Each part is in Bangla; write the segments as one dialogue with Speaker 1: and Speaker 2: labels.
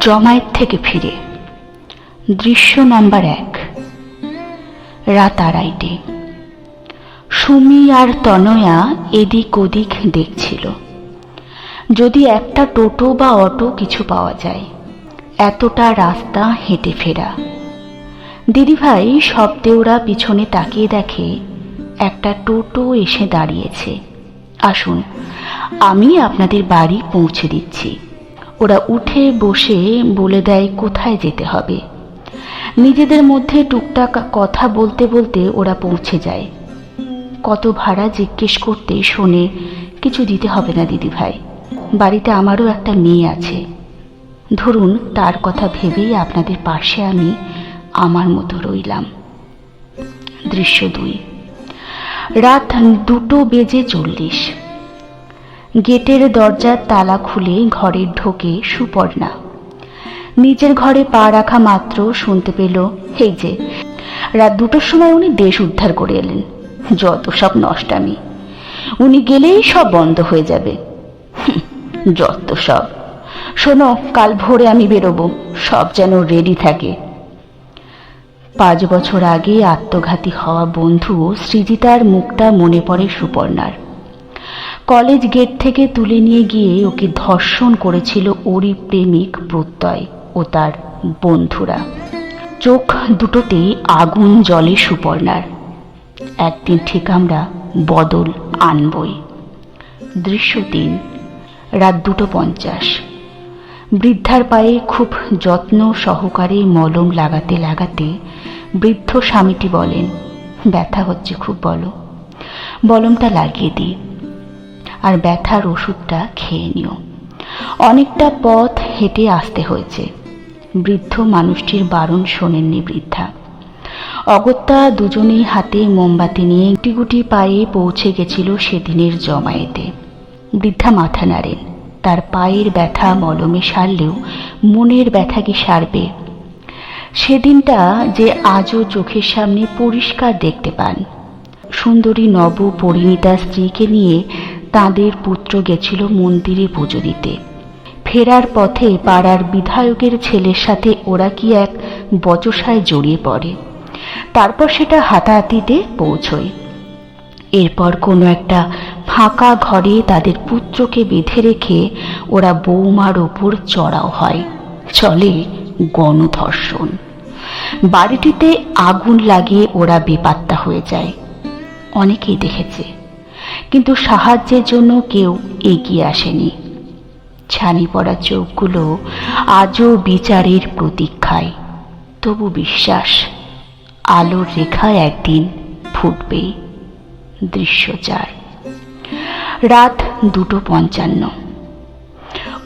Speaker 1: জমায়েত থেকে ফিরে। দৃশ্য নম্বর এক রাত আড়াইটে সুমি আর তনয়া এদিক ওদিক দেখছিল। যদি একটা টোটো বা অটো কিছু পাওয়া যায়, এতটা রাস্তা হেঁটে ফেরা। দিদিভাই শব্দেওরা পিছনে তাকিয়ে দেখে একটা টোটো এসে দাঁড়িয়েছে। আসুন, আমি আপনাদের বাড়ি পৌঁছে দিচ্ছি। ওরা উঠে বসে বলে দেয়, কোথায় যেতে হবে? নিজেদের মধ্যে টুকটাক কথা বলতে বলতে ওরা পৌঁছে যায়। কত ভাড়া জিজ্ঞেস করতে শোনে, কিছু দিতে হবে না দিদিভাই। বাড়িতে আমারও একটা মেয়ে আছে। ধরুন, তার কথা ভেবেই আপনাদের পাশে আমি আমার মতো রইলাম। দৃশ্য দুই। রাত দুটো বেজে চল্লিশ। গেটের দরজার তালা খুলে ঘরে ঢোকে সুপর্ণা। নিজের ঘরে পা রাখা মাত্র শুনতে পেল, এই যে, রাত দুটোর সময় উনি দেশ উদ্ধার করে এলেন। যত সব নষ্টামি। উনি গেলেই সব বন্ধ হয়ে যাবে। যত সব। শোনো, কাল ভোরে আমি বেরোবো, সব যেন রেডি থাকে। পাঁচ বছর আগে আত্মঘাতী হওয়া বন্ধু সৃজিতার মুখটা মনে পড়ে সুপর্ণার। কলেজ গেট থেকে তুলে নিয়ে গিয়ে ওকে ধর্ষণ করেছিল ওরই প্রেমিক প্রত্যয় ও তার বন্ধুরা। চোখ দুটোতেই আগুন জলে সুপর্ণার। একদিন ঠিক আমরা বদল আনবই। দৃশ্য তিন, রাত দুটো পঞ্চাশ। বৃদ্ধার পায়ে খুব যত্ন সহকারে মলম লাগাতে লাগাতে বৃদ্ধ স্বামীটি বলেন, ব্যথা হচ্ছে খুব বলো। বলমটা লাগিয়ে দিই। আর ব্যথার ওষুধটা খেয়ে নিও। অনেকটা পথ হেঁটে আসতে হয়েছে। বৃদ্ধ মানুষটির বারণ শোনেননি বৃদ্ধা। অগত্যা দুজনেই হাতে মোমবাতি নিয়ে গুটি গুটি পায়ে পৌঁছে গেছিল সেদিনের জমায়েতে। বৃদ্ধা মাথা নাড়েন। তার পায়ের ব্যথা মলমে সারলেও মনের ব্যথা কি সারবে? সেদিনটা যে আজও চোখের সামনে পরিষ্কার দেখতে পান। সুন্দরী নব পরিণীতা স্ত্রীকে নিয়ে তাদের পুত্র গেছিল মন্দিরে পুজো দিতে। ফেরার পথে পাড়ার বিধায়কের ছেলের সাথে ওরা কি এক বচসায় জড়িয়ে পড়ে। তারপর সেটা হাতাহাতিতে পৌঁছয়। এরপর কোনো একটা ফাঁকা ঘরে তাদের পুত্রকে বেঁধে রেখে ওরা বৌমার ওপর চড়াও হয়। চলে গণধর্ষণ। বাড়িটিতে আগুন লাগিয়ে ওরা বেপাত্তা হয়ে যায়। অনেকেই দেখেছে। কিন্তু সাহায্যের জন্য কেউ এগিয়ে আসেনি। ছানি পড়া চোখগুলো আজও বিচারের প্রতীক্ষায়। তবু বিশ্বাস, আলোর রেখা একদিন ফুটবে, দৃশ্য চার রাত দুটো পঞ্চান্ন।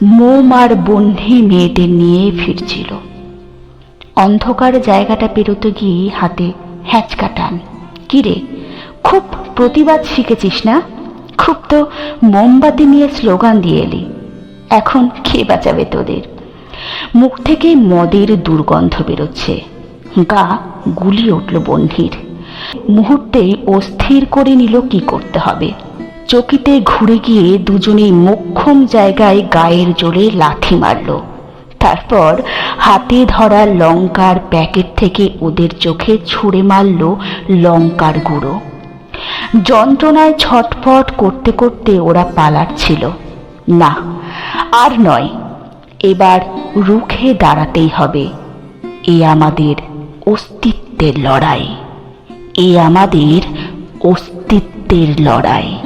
Speaker 1: মোম আর বন্ধি মেয়েদের নিয়ে ফিরছিল। অন্ধকার জায়গাটা পেরোতে গিয়ে হাতে হ্যাঁচকা টান। কিরে খুব প্রতিবাদ শিখেছিস না? খুব তো মোমবাতি নিয়ে স্লোগান দিয়ে এলি। এখন কে বাঁচাবে তোদের? মুখ থেকে মদের দুর্গন্ধ বেরোচ্ছে। গা গুলি উঠল বন্ধির। মুহূর্তেই অস্থির করে নিল কি করতে হবে। চকিতে ঘুরে গিয়ে দুজনেই মোক্ষম জায়গায় গায়ের জোরে লাথি মারল। তারপর হাতে ধরা লঙ্কার প্যাকেট থেকে ওদের চোখে ছুঁড়ে মারল লঙ্কার গুঁড়ো। যন্ত্রণায় ছটফট করতে করতে ওরা পালাচ্ছিল। না, আর নয়, এবার রুখে দাঁড়াতেই হবে। এ আমাদের অস্তিত্বের লড়াই। এ আমাদের অস্তিত্বের লড়াই।